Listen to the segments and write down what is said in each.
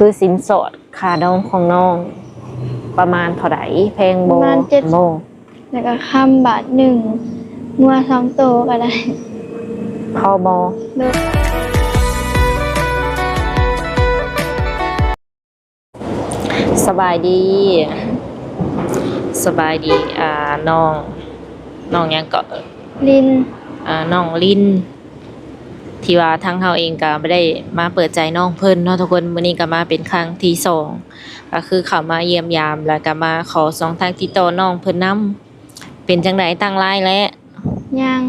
คือสินสอดค่าดองของน้อง ประมาณเท่าไหร่แพงโบประมาณเจ็ด โบแล้วก็คำบาทหนึ่งงัวสองโตวก็ได้พอโบโดยสบายดี สบายดีอ่าน้องน้องหยังก็ลินอ่าน้องลิน ที่ว่าทั้งเฮาเองก็ไม่ได้มาเปิดใจน้องเพิ่นเนาะทุกคนมื้อนี้ก็มาเป็นครั้งที่สองก็คือเข้ามาเยี่ยมยามแล้วก็มาขอสองทางติดต่อน้องเพิ่นนํเป็นจังไดตั้งไลน์แล้วยัง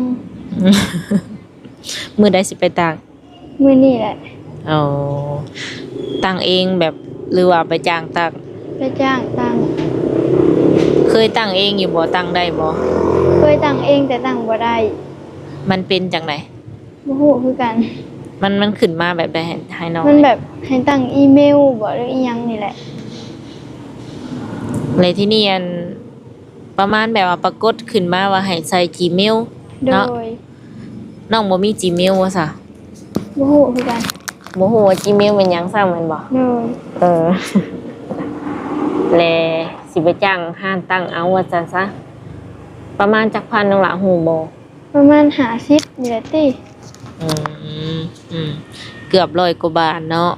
มื้อใดสิไปตั้งมือนี่แหละอ๋อตั้งเองแบบหรือว่าไปจ้างตั้งไปจ้างตังค์เคยตั้งเองอยู่บ่ตั้งได้บ่เคยตังเองแต่ตังบ่ได้ มันเป็นจังได บ่ฮู้คือกัน มันมันขึ้นมาแบบใดให้ให้น้องมันแบบให้ตั้งอีเมลบ่หรืออีหยังนี่แหละในที่นี่อันประมาณแบบว่าปรากฏขึ้นมาว่าให้ใส่ Gmail โดเนาะยน้องบ่มี Gmail ว่าซะบ่ฮู้คือกัน บ่ฮู้ว่า Gmail เป็นหยังซ้ำแม่นบ่โดยเออ แลสิไปจ้างห้านตั้งเอาว่าซั่นซะประมาณจักพันนึงล่ะฮู้บ่ประมาณ50นี่แหละติ อืมอืมเกือบร้อยกว่าบาทเนาะ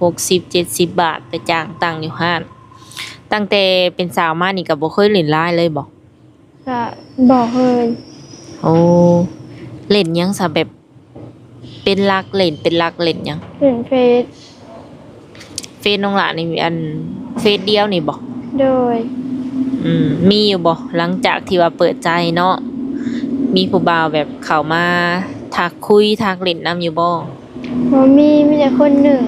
60 70บาทไปจ้างตั้งอยู่ห้าน ตั้งแต่เป็นสาวมานี่ก็บ่เคยเล่นไลน์เลยบ่ก็บ่เคยโอ้เล่นหยังซะแบบ เป็นลักเล่นเป็นลักเล่นหยังเป็นเฟซเฟซน้องหลานนี่มีอันเฟซเดียวนี่บ่โดย อืมมีอยู่บ่หลังจากที่ว่าเปิดใจเนาะมีผู้บ่าวแบบเข้ามา ทักคุยทักเล่นนํอยู่บ่บ่มีมีแต่คนหนึ่ง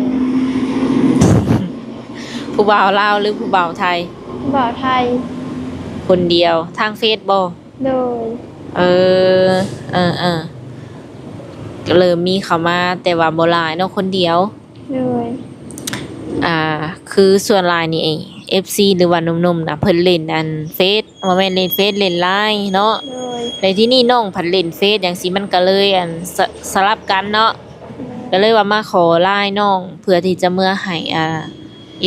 ผู้บ่าวลาวหรือผู้บ่าวไทยบ่าวไทย คนเดียวทางเฟซบ่โดยเออเออเออก็เริ่มมีเข้ามาแต่ว่าบ่หลายเนาะคนเดียวโดยอ่า คือส่วนหลายนี่เอง FC หรือว่าหนุ่มๆนะเพิ่นเล่นอันเฟซว่าแม่นเล่นเฟซเล่นไลน์เนาะโดยในที่นี่น้องผัดเล่นเฟซอย่างสิมันก็เลยอันสสลับกันเนาะก็เลยว่ามาขอไลน์น้องเพื่อที่จะเมื่อให้อ่า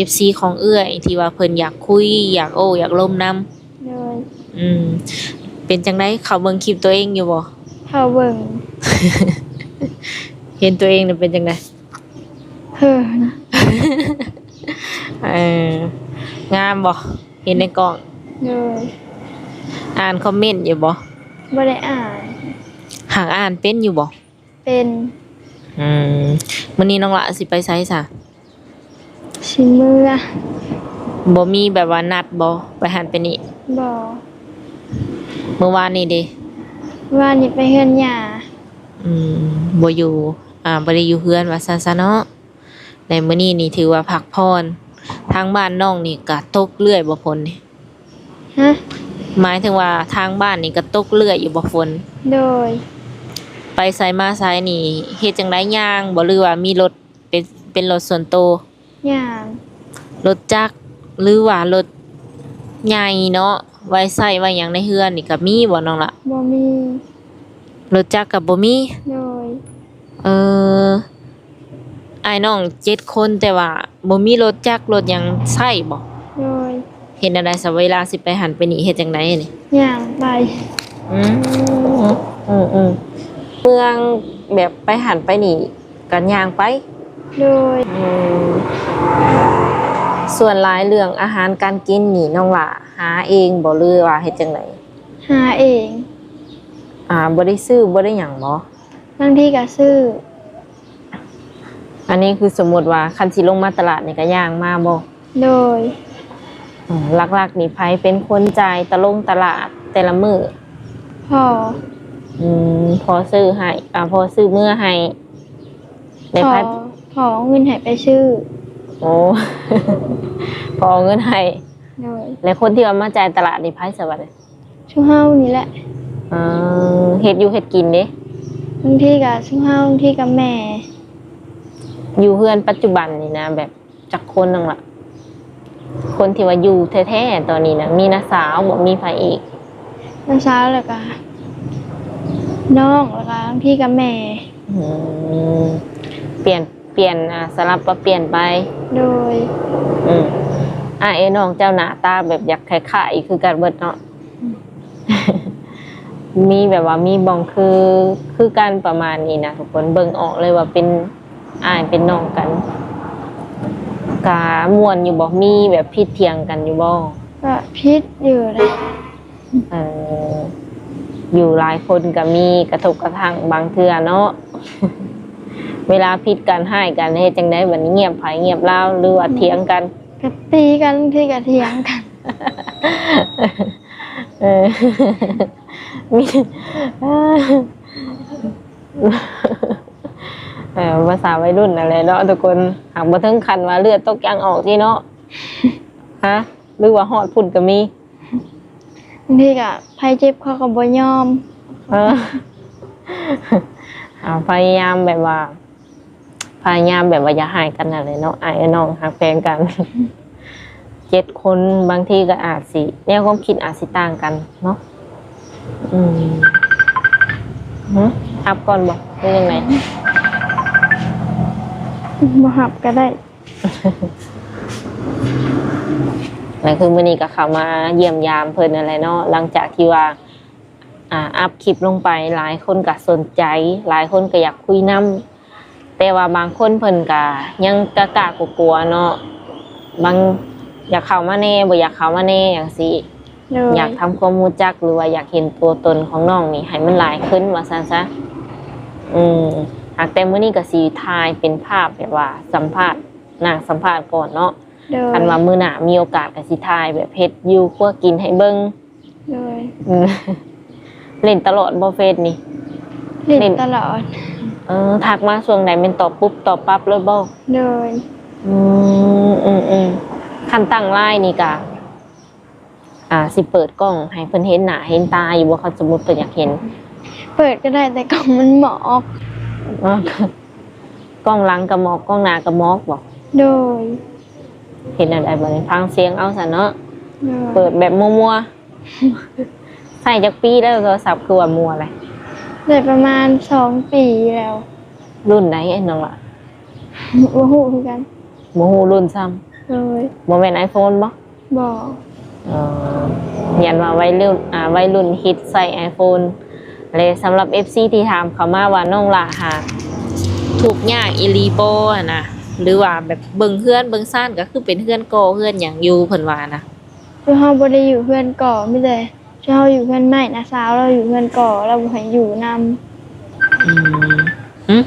FC ของเอื้อยที่ว่าเพิ่นอยากคุยอยากโอ้อยากล่มนํโดยอืม เป็นจังได๋เขาเบิ่งคลิปตัวเองอยู่บ่เข้าเบิ่งเห็นตัวเองนี่เป็นจังได๋เฮ้อนะ เออ งามบ่เห็นในกล้องโดยอ่านคอมเมนต์อยู่บ่บ่ได้อ่าน หากอ่านเป็นอยู่บ่เป็นอืมมื้อนี้น้องละสิไปไสซะชิมือบ่มีแบบว่านัดบ่ไปหันไปนี่บ่เมื่อวานนี้เด้ว่านี่ไปเฮือนหญ้าอืมบ่อยู่ อ่าบ่ได้อยู่เฮือนว่าซั่นซะเนาะในมื้อนี้นี่ถือว่าพักพร ทางบ้านน้องนี่ก็ตกเรื่อยบ่ฝนนี่ฮะหมายถึงว่าทางบ้านนี่ก็ตกเรื่อยอยู่บ่ฝนโดย ไปไสมาไสนี่เฮ็ดจังไดย่างบ่หรือว่ามีรถเป็นเป็นรถส่วนตัวหญ้ารถจักรหรือว่ารถใหญ่เนาะไว้ใช้ไว้หยังในเฮือนนี่ก็มีบ่น้องละบ่มีรถจักรก็บ่มีโดย เออไอ้ายน้องเจ็ดคนแต่ว่าบ่มีรถจักรรถหยังใช้บ่โดยเห็นอะไรสเวลาสิไปหันไปนี่เฮ็ดจังไดนี่ย่างไปอืมอืมอืมเมืองแบบไปหันไปนี่กันย่างไปโดยอืมส่วนหลายเรื่องอาหารการกินนี่น้องล่ะหาเองบ่หรือว่าเฮ็ดจังไดหาเอง อ่าบ่ได้ซื้อบ่ได้หยังบ่บางทีก็ซื้อ อันนี้คือสมมุติว่าคันสิลงมาตลาดนี่ก็ย่างมาบ่โดยอืมหลักๆนี่ไผเป็นคนจ่ายตะลงตลาดแต่ละมื้อพ่ออืมพอซื้อให้อ่าพอซื้อมื้อให้ในพ่อไผพ่อเอาเงินให้ไปซื้อโอ้ พอเอาเงินให้โดยแล้วคนที่ว่ามาจ่ายตลาดนี่ไผสวัสดีชุเฮานี่แหละอ่าเฮ็ดอยู่เฮ็ดกินเด้บางทีก็ชุเฮาบางทีก็แม่ อยู่เฮือนปัจจุบันนี่นะ แบบจักคนนึงล่ะคนที่ว่าอยู่แท้ๆตอนนี้นะมีน้าสาวบ่มีไผอีกน้าสาวแล้วก็น้องแล้วก็บางทีก็แม่อืมเปลี่ยนเปลี่ยนอ่าสลับปรับเปลี่ยนไป โดย อืมอ่าเอ้น้องเจ้าหน้าตาแบบอยากคล้ายๆคือกันเบิดเนาะมีแบบว่ามีบองคือคือกันประมาณนี้นะทุกคนเบิ่งออกเลยว่าเป็น อ้ายเป็นน้องกันกาม่วนอยู่บ่มีแบบพิดเถียงกันอยู่บ่ก็พิษอยู่เลยเอออยู่หลายคนก็มีกระทบกระทั่งบางเทื่อเนาะ เวลาพิดกันให้กันเฮ็ดจังได๋บัดนี้เงียบไผเงียบเล่าหรือว่าเถียงกันก็ตีกันที่กระเทียงกัน เออมีเออ ภาษาวัยรุ่นอะไรเนาะทุกคนหากมาถึงคันว่าเลือดตกยางออกที่เนาะฮะหรือว่าหอดพุ่นก็มีบางทีก็ไผเจ็บเขาก็บ่ยอม เออเอาพยายามแบบว่า พยายามแบบว่าอย่าหายกันอะไรเนาะไอ้น้องหักแพงกันเจ็ดคนบางทีก็อาจสิแนวความคิดอาจสิต่างกันเนาะอืมหึอัพก่อนบอกหรือยังไง บ่หับก็ได้แล้วคือมื่อนี้ก็เข้ามาเยี่ยมยามเพิ่นอะไรเนาะหลังจากที่ว่า อ่าอัพคลิปลงไปหลายคนก็สนใจ หลายคนก็อยากคุยนํแต่ว่าบางคนเพิ่นก็ยังกะกะกลัวๆเนาะบางอยากเข้ามาแน่บ่อยากเข้ามาแน่อย่างซี่ โดยอยากทำความรู้จักหรือว่าอยากเห็นตัวตนของน้องนี่ให้มันหลายขึ้นว่าซั่นซะ อืมหากแต่มื้อนี้ก็สิถ่ายเป็นภาพแบบว่าสัมภาษณ์นางสัมภาษณ์ก่อนเนาะโดยคันว่ามื้อหน้ามีโอกาสก็สิถ่ายแบบเฮ็ดอยู่คั่วกินให้เบิ่งโดยอืมเล่นตลอดบ่เฟซนี่ เล่นเล่นตลอดเออทักมาช่วงใดแม่นตอบปุ๊บตอบปั๊บเลยบ่โดยอืมอืมอืมคันตั้งไลน์นี่ก็อ่าสิเปิดกล้องให้เพิ่นเห็นหน้าเห็นตาอยู่บ่เขาสมมุติเพิ่นอยากเห็น เปิดก็ได้แต่กล่องมันหมอก อ๋อกล้องหลังกระมอกกล้องหน้ากระมอกบอกโดยเห็นอะไรบ้างฟังเสียงเอาซะเนาะโดยเปิดแบบมัวๆใส่จักปีแล้วโทรศัพท์คือว่ามัวอะไรได้ประมาณสองปีแล้วรุ่นไหนไอ้น้องล่ะบ่ฮู้คือกันโมโหรุ่นซ้โดยำโมเมนไอโฟนบ่บอกเออยันว่าวัยรุ่นอ่าวัยรุ่นฮิตใส่ iPhone เลยสำหรับ FC ที่ถามเขามาว่าน้องล่ะหาถูกยากอีหลีโบอะนะหรือว่าแบบเบิ่งเฮือนเบิ่งซ่านก็คือเป็นเฮือนโกเฮือนหยังอยู่เพิ่นว่านะคือเฮาบ่ได้อยู่เพื่อนก่อไม่ได้คือเฮาอยู่เพื่อนใหม่นะสาวเราอยู่เพื่อนก่อเราบ่ให้อยู่นำอืม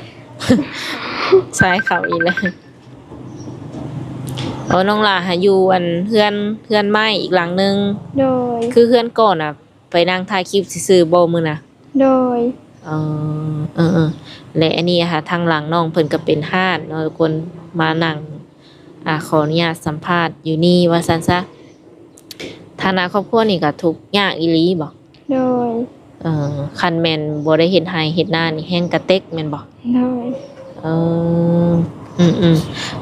หึ ใช่เขาอีกแล้วเอาน้องลาหาอยู่อันเพื่อนเพื่อนไม้อีกหลังหนึง โดยคือเพื่อนก่อนอะ ไปนั่งถ่ายคลิปซื่อๆบ่มือน่ะ โดย เออเออเออและอันนี้อะค่ะทางหลังน้องเพิ่นก็เป็นห้านเนาะทุกคนมานั่งอ่าขออนุญาตสัมภาษณ์อยู่นี่ว่าซั่นซะฐานะครอบครัวนี่ก็ทุกข์ยากอีหลีบ่โดย เออคันแม่นบ่ได้เฮ็ดให้เฮ็ดหน้านี่แฮงกระเต็กแม่นบ่ โดย เอออืมอืม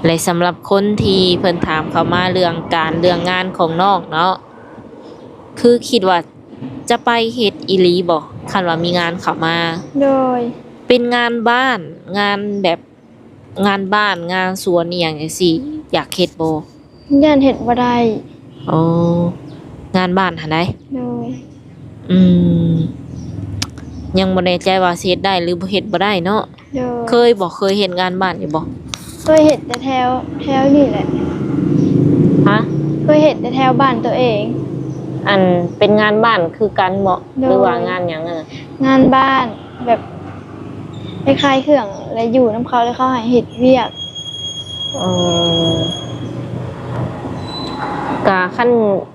และสำหรับคนที่เพิ่นถามเขามาเรื่องการเรื่องงานของน้องเนาะ คือคิดว่า จะไปเฮ็ดอีหลีบ่คันว่ามีงานเข้ามา โดย เป็นงานบ้าน งานแบบงานบ้านงานสวนอหย่างจังซี่อยากเฮ็ดบ่ย่านเฮ็ดบ่ได้อ๋องานบ้านหั่นไดโดย อืม ยังบ่แน่ใจว่าสิเฮ็ดได้หรือบ่เฮ็ดบ่ได้เนาะโดยเคยบ่เคยเฮ็ดงานบ้านอยู่บ่เคยเฮ็ดแต่แถวแถวนี่แหละฮะเคยเฮ็ดแต่แถวบ้านตัวเอง อันเป็นงานบ้านคือกันบ่โดยหรือว่างานหยังอะงานบ้านแบบคล้ายๆเครื่องและอยู่น้ำเขาแล้วเขาให้เฮ็ดเวียกเออกะขั้น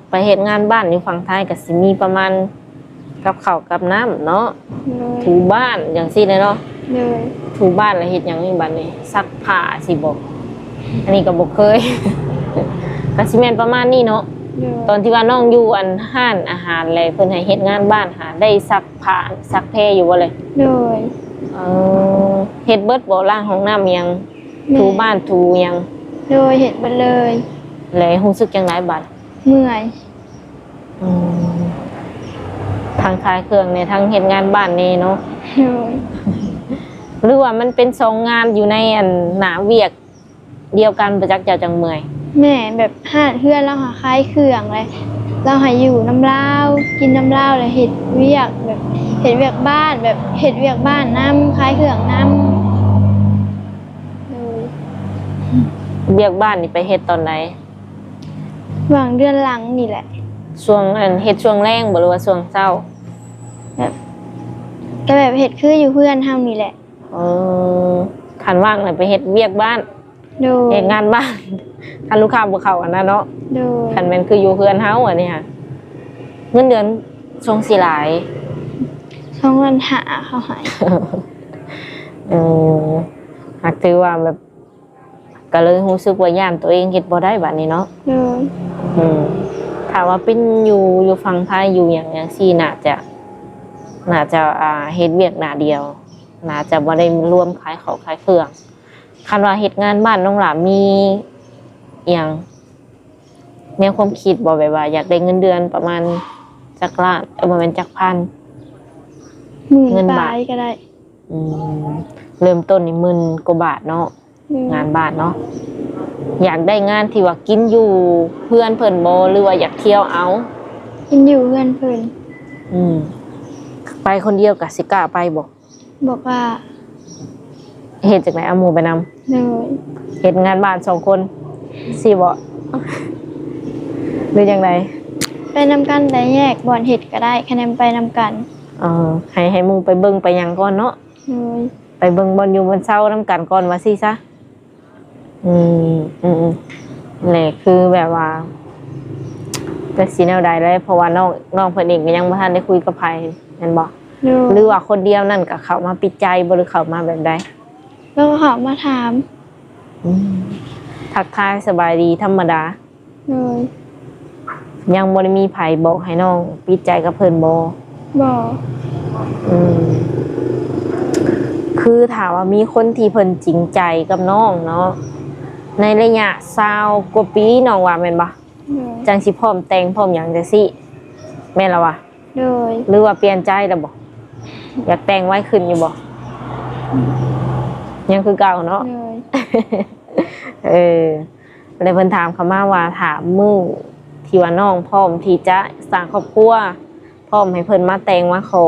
ไปเฮ็ดงานบ้านอยู่ฝั่งไทยก็สิมีประมาณกับข้าวกับน้ำเนาะเลยถูบ้านอย่างซี่เลยเนาะเลยถูบ้านแล้วเฮ็ดหยังอีกบัดนี้ซักผ้าสิบ่อันนี้ก็บ่เคยก็สิแม่นประมาณนี้เนาะเลย ตอนที่ว่าน้องอยู่อันห้านอาหารอะไรเพิ่นให้เฮ็ดงานบ้านหาได้ซักผ้าซักแพรอยู่บ่เลยเลยเออเฮ็ดเบิดบ่ล้างห้องน้ำยังแม่ถูบ้านถูหยังเลยเห็ดไปเลยเลยรู้สึกจังไดบัดเมื่อยอืมทางขายเครื่องเนี่ยทั้งเฮ็ดงานบ้านนี่เนาะเลยหรือว่ามันเป็นสองงานอยู่ในอันหนาเวียกเดียวกันประจักษ์เจ้าจังเมื่อย แม่แบบหาเพื่อนเราหาคล้ายเครื่องเลยเราหาอยู่น้ำเล่าวกินน้ำเล่าวเลยเห็ดเวียกแบบเห็ดเวียกบ้านแบบเห็ดเวียกบ้านน้ำคล้ายเครื่องน้ำเลยเวียกบ้านนี่ไปเฮ็ดตอนไหนหวังเดือนหลังนี่แหละ ช่วงอันเฮ็ดช่วงแรงบ่หรือว่าช่วงเช้าแบบก็แบบเห็ดคืออยู่เพื่อนทำนี่แหละ เออคันว่างเลยไปเฮ็ดเวียกบ้านโดยเฮ็ดงานบ้าน คันลูกค้าบ่เข้าอันนั้นเนาะโดยคันแม่นคืออยู่เพื่อนเฮาอันนี้ค่ะเงินเดือนทรงสิหลายช่องวันหาเขาหายเออหากถือว่าแบบก็เลยรู้สึกว่าย่านตัวเองเฮ็ดบ่ได้บัดนี้เนาะ โดยอืมถามว่าเป็นอยู่อยู่ฝั่งไทยอยู่อย่างจังซี่น่าจะน่าจะอ่าเฮ็ดเวียกหน้าเดียว น่าจะบ่ได้ร่วมขายของขายเครื่องคันว่าเฮ็ดงานบ้านน้องหลามี อหย่างแนวความคิดบ่แบบว่า อยากได้เงินเดือนประมาณจักล้านเออบ่แม่นจักพัน หมื่นเงินปบาทลายก็ได้อืมเริ่มต้นนี่หมื่นกว่าบาทเนาะโดยงานบ้านเนาะอยากได้งานที่ว่ากินอยู่เพื่อนเพิ่นบ่หรือว่าอยากเที่ยวเอา กินอยู่เพื่อนเพื่อนอืม ไปคนเดียวกับสิกล้าไปบ่บอกว่าเฮ็ดจากไหนเอาหมู่ไปนำโดยเฮ็ดงานบ้านสองคน สิบ่หรือจังไดไปนำกันแต่แยกบ่อนเห็ดก็ได้คะแนนไปนำกันเออให้ให้หมู่ไปเบิ่งไปหยังก่อนเนาะ โดยไปเบิ่งบอนอยู่บนเช้านํกันก่อนว่าสิซะ อืมอืมอืมนี่แหละคือแบบว่าจักสิแนวใดเลยเพราะว่าน้องน้องเพิ่นเองก็ยังบ่ทันได้คุยกับไผแม่นบ่โดยหรือว่าคนเดียวนั่นก็เข้ามาปิดใจบ่หรือเข้ามาแบบใดแล้วก็เขามาถาม ทักทายสบายดีธรรมดา โดยยังบ่ได้มีไผบอกให้น้องปิดใจกับเพิ่นบ่บอกอืมคือถามว่ามีคนที่เพิ่นจริงใจกับน้องเนาะในระยะ20กว่าปีน้องว่าแม่นบ่โดยจังสิพร้อมแต่งพร้อมหยังจังซี่แม่นแล้ววะโดยหรือว่าเปลี่ยนใจแล้วบ่อยากแต่งไว้ขึ้นอยู่บ่ยังคือเก่าเนาะ โดย เออเลยเพิ่นถามเขามาว่าถามมือที่ว่าน้องพร้อมที่จะสร้างครอบครัวพร้อมให้เพิ่นมาแต่งมาขอ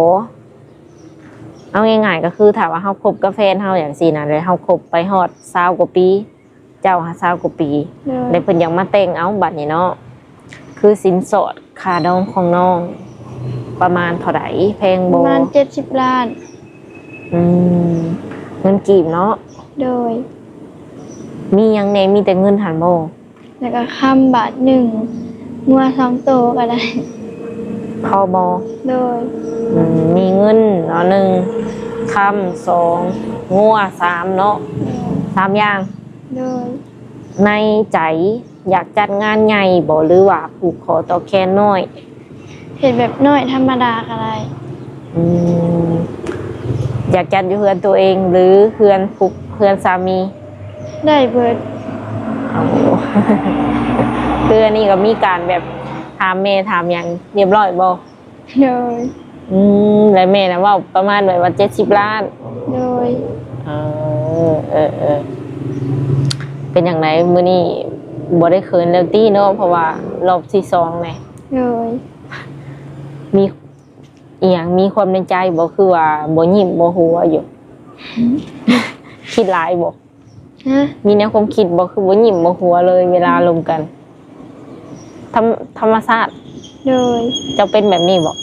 เอาง่ายๆก็คือถามว่าเฮาคบกับแฟนเฮาอย่างซี่นะเลยเฮาคบไปฮอด20กว่าปี เจ้าหา20กว่าปีโดยเลยเพิ่นอยากมาแต่งเอาบัดนี้เนาะคือสินสอดค่าดองของน้อง ประมาณเท่าไหร่แพงปบ่ระมาณเจ็ดสิบล้าน อืมเงินกีบเนาะโดย มีหยังแหน่มีแต่เงินหันบ่แล้วก็คำบาทหนึ่งงัวสองโตวก็ได้ พอบ่โดย อืมมีเงินเนาะหนึ่งคำสองงัวสามเนาะสามอย่าง โดย ในใจอยากจัดงานใหญ่บ่หรือว่าผูกคอต่อแคนน้อย เห็ดแบบน้อยธรรมดาก็ได้อืมอยากจัดอยู่เพื่อนตัวเองหรือเพื่อนผูกเพื่อนสามี ได้เบิดโอ้โห คืออันนี้ก็มีการแบบถามแม่ถามอย่างเรียบร้อยบ่โดย อืมแล้วแม่นะเว่าประมาณแบบว่าเจ็ดสิบล้านโดย เออเออเออเป็นอย่างไรมื้อนี้บ่ได้เขินแล้วตี้เนาะเพราะว่ารอบที่สองไงโดย มีอีหยังมีความในใจบ่คือว่าบ่ยิ้มบ่หัวอยู่ คิดหลายบ่ ฮะมีแนวความคิดบ่คือบ่ยิ้มบ่หัวเลยเวลาลมกันธรรมธรรมชาติโดย จะเป็นแบบนี้บ่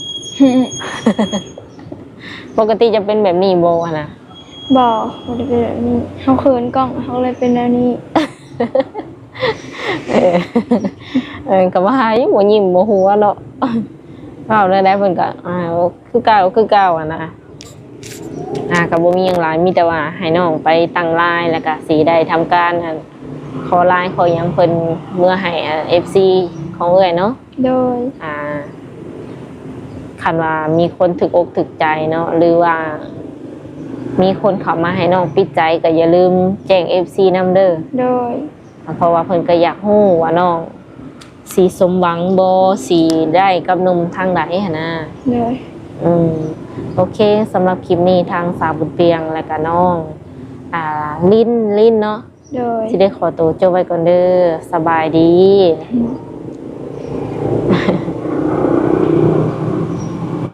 ปกติจะเป็นแบบนี้บ่อะนะบอกมันจะเป็นแบบนี้เขาเขินกล้องเขาเลยเป็นแบบนี้ เออเออก็ว่าอยู่บ่ยิ้มบ่หัวเนาะ เว้าได้ได้เพิ่นก็อ่าคือเก่าคือเก่าอะนะ อ่าก็บ่มีหยังหลายมีแต่ว่าให้น้องไปตั้งไลน์แล้วก็สิได้ทำการอันขอไลน์ขอหยังเพิ่นเมื่อให้อ่า FC ของเอ้อยเนาะโดยอ่าคันว่ามีคนถึกอกถึกใจเนาะหรือว่า มีคนเข้ามาให้น้องปิดใจก็อย่าลืมแจ้ง FC นำเด้อโดยเพราะว่าเพิ่นก็อยากฮู้ว่าน้องสีสมหวังบ่สีได้กับหนุ่มทางใดหั่นนะโดย ออืมโอเคสำหรับคลิปนี้ทางสาวบุญเปียงและก็น้อง อ่า ลิ้นลิ้นเนาะโดย ที่ได้ขอตัวจบไว้ก่อนเด้อสบายดี อืม